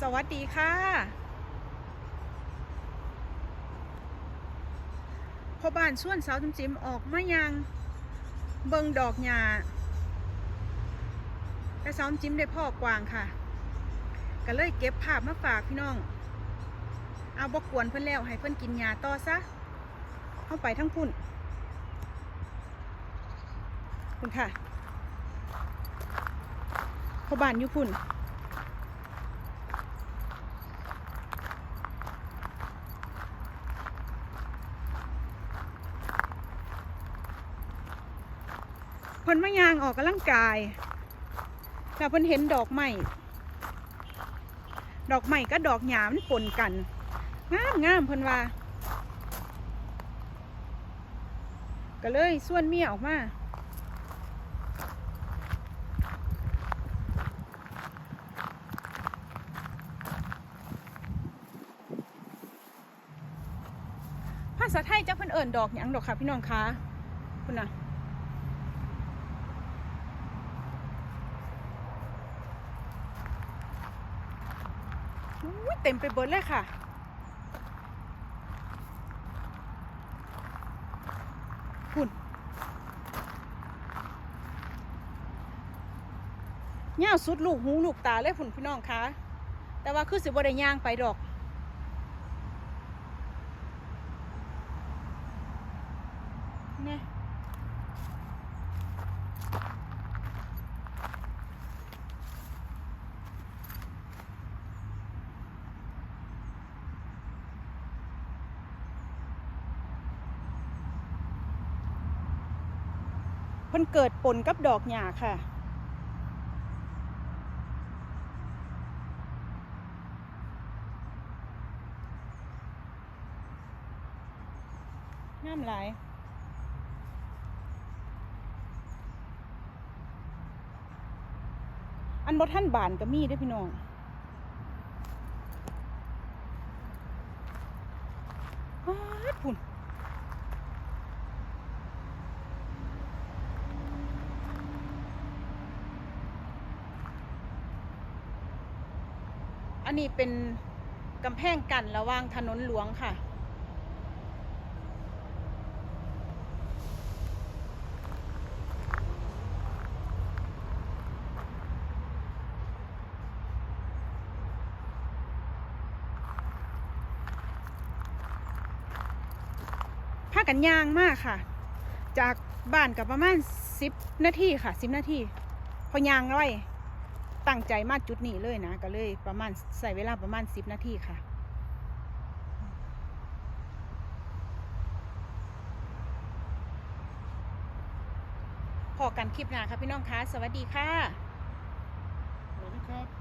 สวัสดีค่ะ พอบ้านส่วนสาวจุ๋มจิ๋มออกมายังเบิงดอกหญ้าแต่สาวจุ๋มจิ๋มได้พ่อกวางค่ะ ก็เลยเก็บภาพมาฝากพี่น้อง เอาบกวนเพิ่นแล้วให้เพิ่นกินหญ้าต่อซะเข้าไปทั้งพุ่นคุณค่ะพอบ้านอยู่พุ่น พิ่นมายางออกกำลังกายแล้วเพิ่นเห็นดอกไม้ดอกไม้กับดอกหยามปนกัน งามงามเพิ่นว่า ก็เลยส่วนเมียออกมาภาษาไทยจะเพิ่นเอิ่นดอกหยังดอกค่ะพี่น้องคะคุณน่ะ เต็มไปเบิดเลยค่ะ คุณเง่าวสุดลูกหูลูกตาเลยพุ่นพี่น้องคะแต่ว่าคือสิบ่ได้ย่างไปดอกเนี่ย เพิ่นเกิดปนกับดอกหญ้าค่ะ งามหลายอันบ่ท่านบานก็มีด้วยพี่น้องป๊าดพุ่น อันนี้เป็นกำแพงกันระหว่างถนนหลวงค่ะพากันย่างมากค่ะ จากบ้านกับประมาณสิบนาทีค่ะสิบนาที พอย่างไว้ ตั้งใจมาจุดนี้เลยนะ ก็เลยประมาณใส่เวลาประมาณสิบนาทีค่ะพอกันคลิปหน้าค่ะพี่น้องคะสวัสดีค่ะ สวัสดีครับ